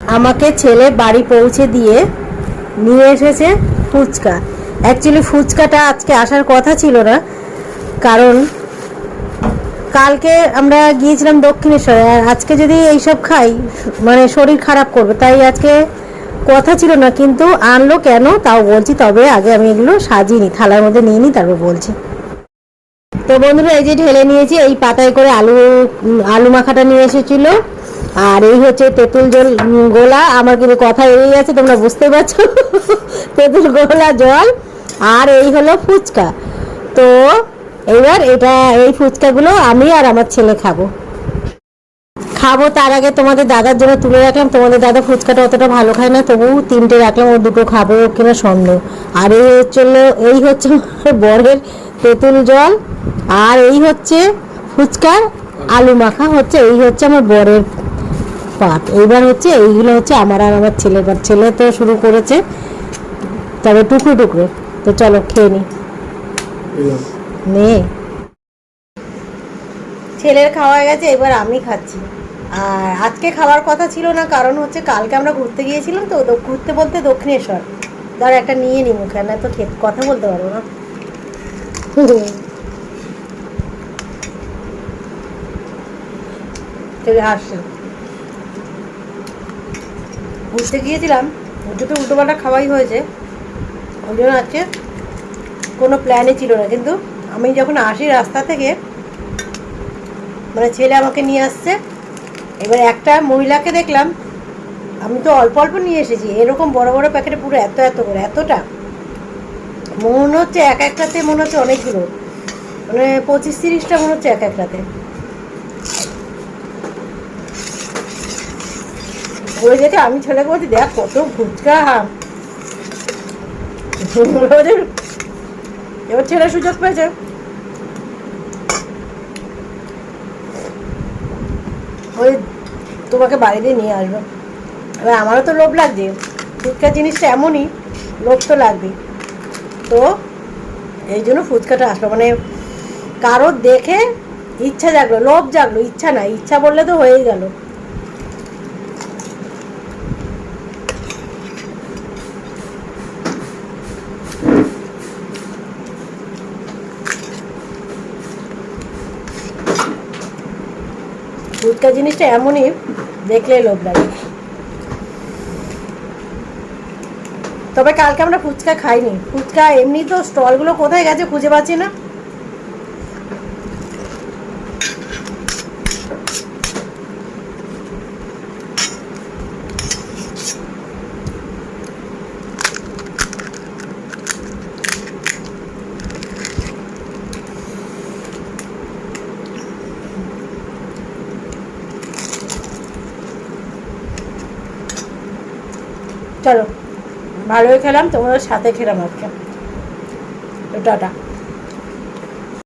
আমাকে ছেলে বাড়ি পৌঁছে দিয়ে নিয়ে এসেছে ফুচকা। অ্যাকচুয়ালি ফুচকাটা আজকে আসার কথা ছিল না, কারণ কালকে আমরা গিয়েছিলাম দক্ষিণেশ্বরে, আর আজকে যদি এইসব খাই মানে শরীর খারাপ করবে, তাই আজকে কথা ছিল না, কিন্তু আনলো কেন তাও বলছি, তবে আগে আমি এগুলো সাজিয়ে নিই, থালার মধ্যে নিয়ে নিই, তারপর বলছি। তো বন্ধুরা, এই যে ঢেলে নিয়েছি, এই পাতায় করে আলু আলু মাখাটা নিয়ে এসেছিল। আর এই হচ্ছে তেঁতুল জল গোলা। আমার কিন্তু কথা এই আছে তোমরা বুঝতে পারছ? তেঁতুল, গোলা, জল। আর এই হলো ফুচকা। তো এইবার এটা, এই ফুচকাগুলো আমি আর আমার ছেলে খাব। খাব তার আগে তোমাদের দাদার জন্য তুলে রাখলাম। তোমাদের দাদা ফুচকাটা অতটা ভালো খায় না তবু তিনটে রাখলাম, ও দুটো খাব কিনা সন্দেহ আর এই হচ্ছে এই হচ্ছে বরের তেঁতুল জল। আর এই হচ্ছে ফুচকার আলু মাখা হচ্ছে, এই হচ্ছে আমার বরের পাত এইবার হচ্ছে এইগুলো হচ্ছে আমার আর আমার ছেলে পাত ছেলে তো শুরু করেছে তবে টুকরো টুকরো। তো চলো খেয়ে নি। নে। ছেলের খাওয়া গেছে এবার আমি খাচ্ছি। আর আজকে খাওয়ার কথা ছিল না কারণ হচ্ছে কালকে আমরা ঘুরতে গিয়েছিলাম তো তো ঘুরতে বলতে দক্ষিণেশ্বর। ধর একটা নিয়ে নি মুখে না তো খেত কথা বলতে পারব না। আসছে ঘুরতে গিয়েছিলাম ঘুরতে উল্টোপাল্টা খাওয়াই হয়েছে। ওই জন্য আজকে কোনো প্ল্যানই ছিল না। কিন্তু আমি যখন আসি রাস্তা থেকে মানে ছেলে আমাকে নিয়ে আসছে, এবার একটা মহিলাকে দেখলাম, আমি তো অল্প অল্প নিয়ে এসেছি। এরকম বড় বড় প্যাকেটে পুরো এত এত করে, এতটা? মনে হচ্ছে এক একটাতে মনে হচ্ছে অনেকগুলো। মানে পঁচিশ তিরিশটা মনে হচ্ছে এক একটাতে। ওই যেতে, আমি ছেলেকে বলছি, দেখ কত ফুচকা এবার ছেলে সুযোগ পেয়েছে। ওই তোমাকে বাড়িতে নিয়ে আসব। এবার আমারও তো লোভ লাগছে। ফুচকা জিনিসটা এমনই, লোভ তো লাগবেই। তো এই জন্য ফুচকাটা আসলো। মানে কারোর দেখে ইচ্ছা জাগলো, লোভ জাগলো, ইচ্ছা না ইচ্ছা বললে তো হয়েই গেল। ফুচকা জিনিসটা এমনই দেখলে লোভ লাগে। তবে কালকে আমরা ফুচকা খাইনি। ফুচকা এমনি তো স্টলগুলো কোথায় গেছে খুঁজে পাচ্ছি না। চলো ভালোই খেলাম তোমাদের সাথে খেলাম আজকে। টাটা।